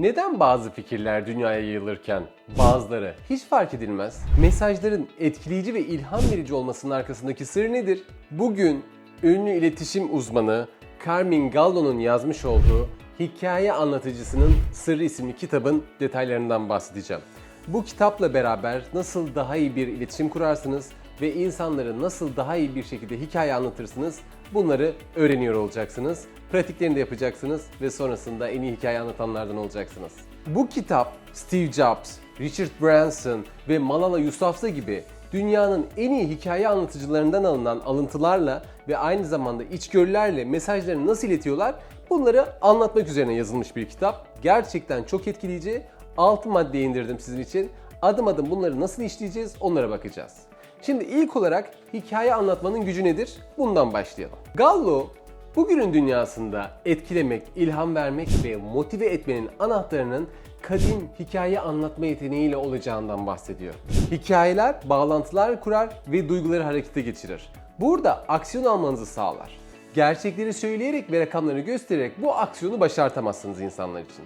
Neden bazı fikirler dünyaya yayılırken bazıları hiç fark edilmez? Mesajların etkileyici ve ilham verici olmasının arkasındaki sır nedir? Bugün ünlü iletişim uzmanı Carmen Gallo'nun yazmış olduğu Hikaye Anlatıcısının Sırrı isimli kitabın detaylarından bahsedeceğim. Bu kitapla beraber nasıl daha iyi bir iletişim kurarsınız ve insanları nasıl daha iyi bir şekilde hikaye anlatırsınız bunları öğreniyor olacaksınız. Pratiklerini de yapacaksınız ve sonrasında en iyi hikaye anlatanlardan olacaksınız. Bu kitap Steve Jobs, Richard Branson ve Malala Yousafzai gibi dünyanın en iyi hikaye anlatıcılarından alınan alıntılarla ve aynı zamanda içgörülerle mesajlarını nasıl iletiyorlar bunları anlatmak üzerine yazılmış bir kitap. Gerçekten çok etkileyici. 6 madde indirdim sizin için. Adım adım bunları nasıl işleyeceğiz onlara bakacağız. Şimdi ilk olarak hikaye anlatmanın gücü nedir? Bundan başlayalım. Gallo bugünün dünyasında etkilemek, ilham vermek ve motive etmenin anahtarının kadim hikaye anlatma yeteneğiyle olacağından bahsediyor. Hikayeler bağlantılar kurar ve duyguları harekete geçirir. Burada aksiyon almanızı sağlar. Gerçekleri söyleyerek ve rakamları göstererek bu aksiyonu başartamazsınız insanlar için.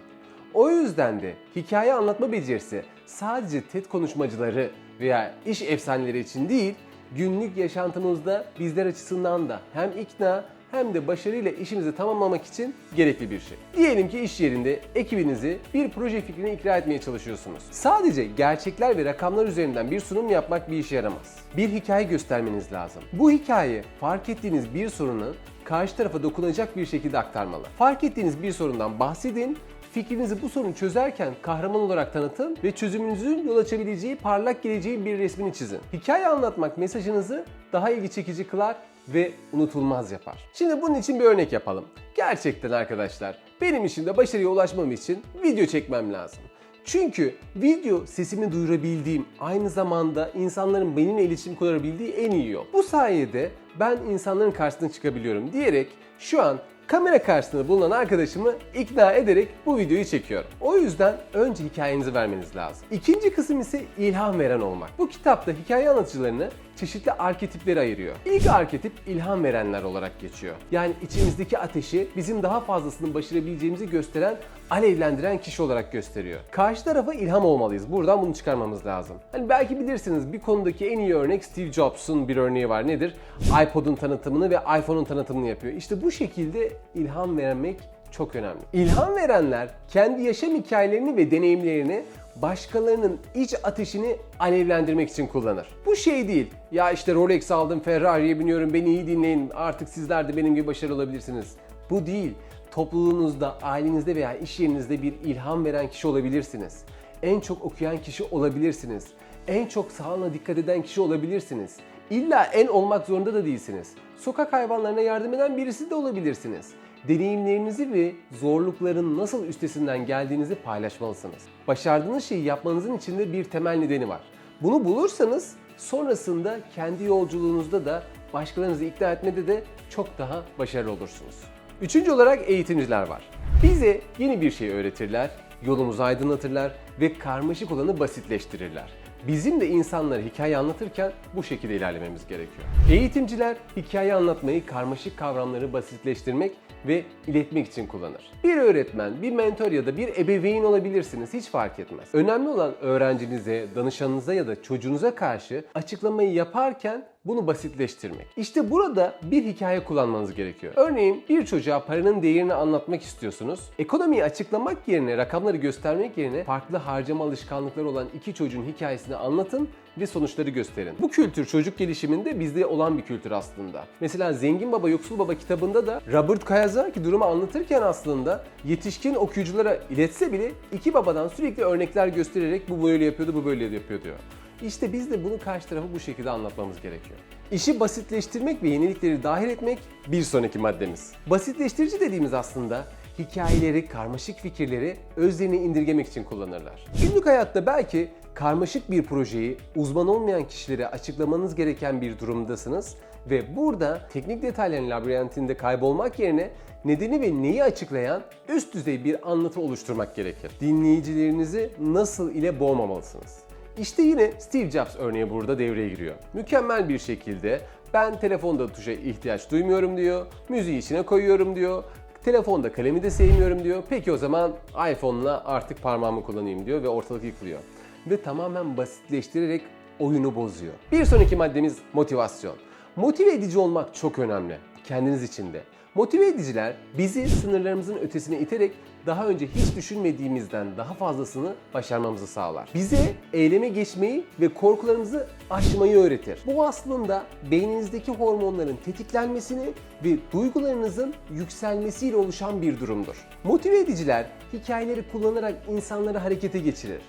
O yüzden de hikaye anlatma becerisi sadece TED konuşmacıları veya iş efsaneleri için değil, günlük yaşantımızda bizler açısından da hem ikna hem de başarıyla işinizi tamamlamak için gerekli bir şey. Diyelim ki iş yerinde ekibinizi bir proje fikrine ikna etmeye çalışıyorsunuz. Sadece gerçekler ve rakamlar üzerinden bir sunum yapmak bir işe yaramaz. Bir hikaye göstermeniz lazım. Bu hikaye fark ettiğiniz bir sorunu karşı tarafa dokunacak bir şekilde aktarmalı. Fark ettiğiniz bir sorundan bahsedin Fikrinizi bu sorunu çözerken kahraman olarak tanıtın ve çözümünüzün yol açabileceği parlak geleceğin bir resmini çizin. Hikaye anlatmak mesajınızı daha ilgi çekici kılar ve unutulmaz yapar. Şimdi bunun için bir örnek yapalım. Gerçekten arkadaşlar benim işimde başarıya ulaşmam için video çekmem lazım. Çünkü video sesimi duyurabildiğim, aynı zamanda insanların benimle iletişim kurabildiği en iyi yol. Bu sayede ben insanların karşısına çıkabiliyorum diyerek şu an kamera karşısında bulunan arkadaşımı ikna ederek bu videoyu çekiyorum. O yüzden önce hikayenizi vermeniz lazım. İkinci kısım ise ilham veren olmak. Bu kitapta hikaye anlatıcılarını çeşitli arketiplere ayırıyor. İlk arketip ilham verenler olarak geçiyor. Yani içimizdeki ateşi bizim daha fazlasını başarabileceğimizi gösteren, alevlendiren kişi olarak gösteriyor. Karşı tarafa ilham olmalıyız. Buradan bunu çıkarmamız lazım. Hani belki bilirsiniz bir konudaki en iyi örnek Steve Jobs'un bir örneği var. Nedir? iPod'un tanıtımını ve iPhone'un tanıtımını yapıyor. İşte bu şekilde ilham vermek çok önemli. İlham verenler kendi yaşam hikayelerini ve deneyimlerini başkalarının iç ateşini alevlendirmek için kullanır. Bu şey değil. Ya işte Rolex aldım, Ferrari'ye biniyorum, beni iyi dinleyin. Artık sizler de benim gibi başarılı olabilirsiniz. Bu değil. Topluluğunuzda, ailenizde veya iş yerinizde bir ilham veren kişi olabilirsiniz. En çok okuyan kişi olabilirsiniz. En çok sağlığına dikkat eden kişi olabilirsiniz. İlla en olmak zorunda da değilsiniz. Sokak hayvanlarına yardım eden birisi de olabilirsiniz deneyimlerinizi ve zorlukların nasıl üstesinden geldiğinizi paylaşmalısınız. Başardığınız şeyi yapmanızın içinde bir temel nedeni var. Bunu bulursanız sonrasında kendi yolculuğunuzda da başkalarınızı ikna etmede de çok daha başarılı olursunuz. Üçüncü olarak eğitimciler var. Bize yeni bir şey öğretirler, yolumuzu aydınlatırlar ve karmaşık olanı basitleştirirler. Bizim de insanlara hikaye anlatırken bu şekilde ilerlememiz gerekiyor. Eğitimciler hikaye anlatmayı karmaşık kavramları basitleştirmek ve iletmek için kullanır. Bir öğretmen, bir mentor ya da bir ebeveyn olabilirsiniz hiç fark etmez. Önemli olan öğrencinize, danışanınıza ya da çocuğunuza karşı açıklamayı yaparken bunu basitleştirmek. İşte burada bir hikaye kullanmanız gerekiyor. Örneğin bir çocuğa paranın değerini anlatmak istiyorsunuz. Ekonomiyi açıklamak yerine, rakamları göstermek yerine farklı harcama alışkanlıkları olan iki çocuğun hikayesini anlatın ve sonuçları gösterin. Bu kültür çocuk gelişiminde bizde olan bir kültür aslında. Mesela Zengin Baba Yoksul Baba kitabında da Robert Kiyosaki durumu anlatırken aslında yetişkin okuyuculara iletse bile iki babadan sürekli örnekler göstererek bu böyle yapıyordu, bu böyle yapıyor diyor. İşte biz de bunu karşı tarafa bu şekilde anlatmamız gerekiyor. İşi basitleştirmek ve yenilikleri dahil etmek bir sonraki maddemiz. Basitleştirici dediğimiz aslında hikayeleri, karmaşık fikirleri özlerine indirgemek için kullanırlar. Günlük hayatta belki karmaşık bir projeyi uzman olmayan kişilere açıklamanız gereken bir durumdasınız ve burada teknik detayların labirentinde kaybolmak yerine nedeni ve neyi açıklayan üst düzey bir anlatı oluşturmak gerekir. Dinleyicilerinizi nasıl ile boğmamalısınız. İşte yine Steve Jobs örneği burada devreye giriyor. Mükemmel bir şekilde ben telefonda tuşa ihtiyaç duymuyorum diyor, müziği içine koyuyorum diyor, Telefonda kalemi de sevmiyorum diyor. Peki o zaman iPhone'la artık parmağımı kullanayım diyor ve ortalık yıkılıyor. Ve tamamen basitleştirerek oyunu bozuyor. Bir sonraki maddemiz motivasyon. Motive edici olmak çok önemli. Kendiniz için de. Motive ediciler bizi sınırlarımızın ötesine iterek daha önce hiç düşünmediğimizden daha fazlasını başarmamızı sağlar. Bize eyleme geçmeyi ve korkularımızı aşmayı öğretir. Bu aslında beyninizdeki hormonların tetiklenmesini ve duygularınızın yükselmesiyle oluşan bir durumdur. Motive ediciler hikayeleri kullanarak insanları harekete geçirir.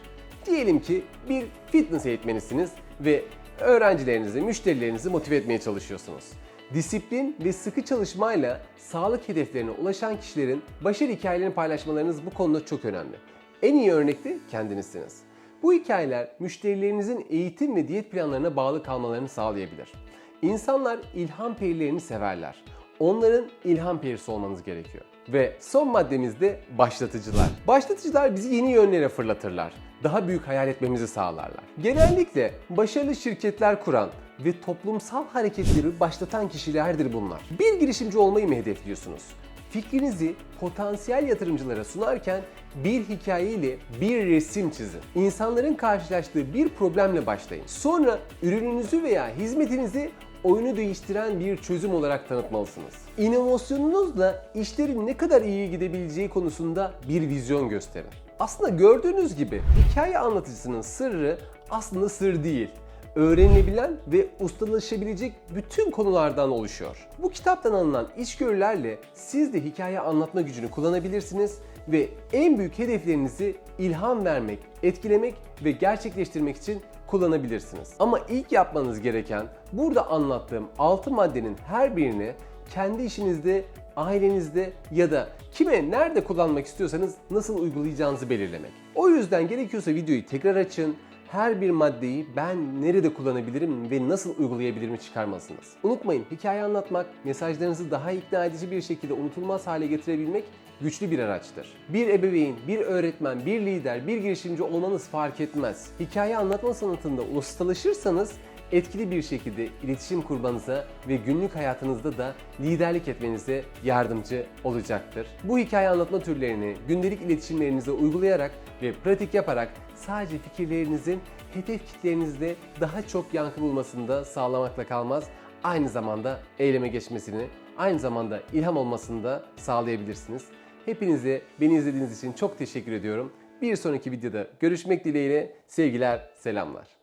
Diyelim ki bir fitness eğitmenisiniz ve öğrencilerinizi, müşterilerinizi motive etmeye çalışıyorsunuz. Disiplin ve sıkı çalışmayla sağlık hedeflerine ulaşan kişilerin başarı hikayelerini paylaşmalarınız bu konuda çok önemli. En iyi örnek de kendinizsiniz. Bu hikayeler müşterilerinizin eğitim ve diyet planlarına bağlı kalmalarını sağlayabilir. İnsanlar ilham perilerini severler. Onların ilham perisi olmanız gerekiyor. Ve son maddemiz de başlatıcılar. Başlatıcılar bizi yeni yönlere fırlatırlar. Daha büyük hayal etmemizi sağlarlar. Genellikle başarılı şirketler kuran ve toplumsal hareketleri başlatan kişilerdir bunlar. Bir girişimci olmayı mı hedefliyorsunuz? Fikrinizi potansiyel yatırımcılara sunarken bir hikayeyle bir resim çizin. İnsanların karşılaştığı bir problemle başlayın. Sonra ürününüzü veya hizmetinizi oyunu değiştiren bir çözüm olarak tanıtmalısınız. İnovasyonunuzla işlerin ne kadar iyi gidebileceği konusunda bir vizyon gösterin. Aslında gördüğünüz gibi hikaye anlatıcısının sırrı aslında sır değil öğrenilebilen ve ustalaşabilecek bütün konulardan oluşuyor. Bu kitaptan alınan içgörülerle siz de hikaye anlatma gücünü kullanabilirsiniz ve en büyük hedeflerinizi ilham vermek, etkilemek ve gerçekleştirmek için kullanabilirsiniz. Ama ilk yapmanız gereken burada anlattığım 6 maddenin her birini kendi işinizde, ailenizde ya da kime nerede kullanmak istiyorsanız nasıl uygulayacağınızı belirlemek. O yüzden gerekiyorsa videoyu tekrar açın, her bir maddeyi ben nerede kullanabilirim ve nasıl uygulayabilirimi çıkarmalısınız. Unutmayın hikaye anlatmak, mesajlarınızı daha ikna edici bir şekilde unutulmaz hale getirebilmek güçlü bir araçtır. Bir ebeveyn, bir öğretmen, bir lider, bir girişimci olmanız fark etmez. Hikaye anlatma sanatında ustalaşırsanız etkili bir şekilde iletişim kurmanıza ve günlük hayatınızda da liderlik etmenize yardımcı olacaktır. Bu hikaye anlatma türlerini gündelik iletişimlerinize uygulayarak ve pratik yaparak sadece fikirlerinizin hedef kitlerinizde daha çok yankı bulmasında sağlamakla kalmaz, aynı zamanda eyleme geçmesini, aynı zamanda ilham olmasını da sağlayabilirsiniz. Hepinize beni izlediğiniz için çok teşekkür ediyorum. Bir sonraki videoda görüşmek dileğiyle sevgiler, selamlar.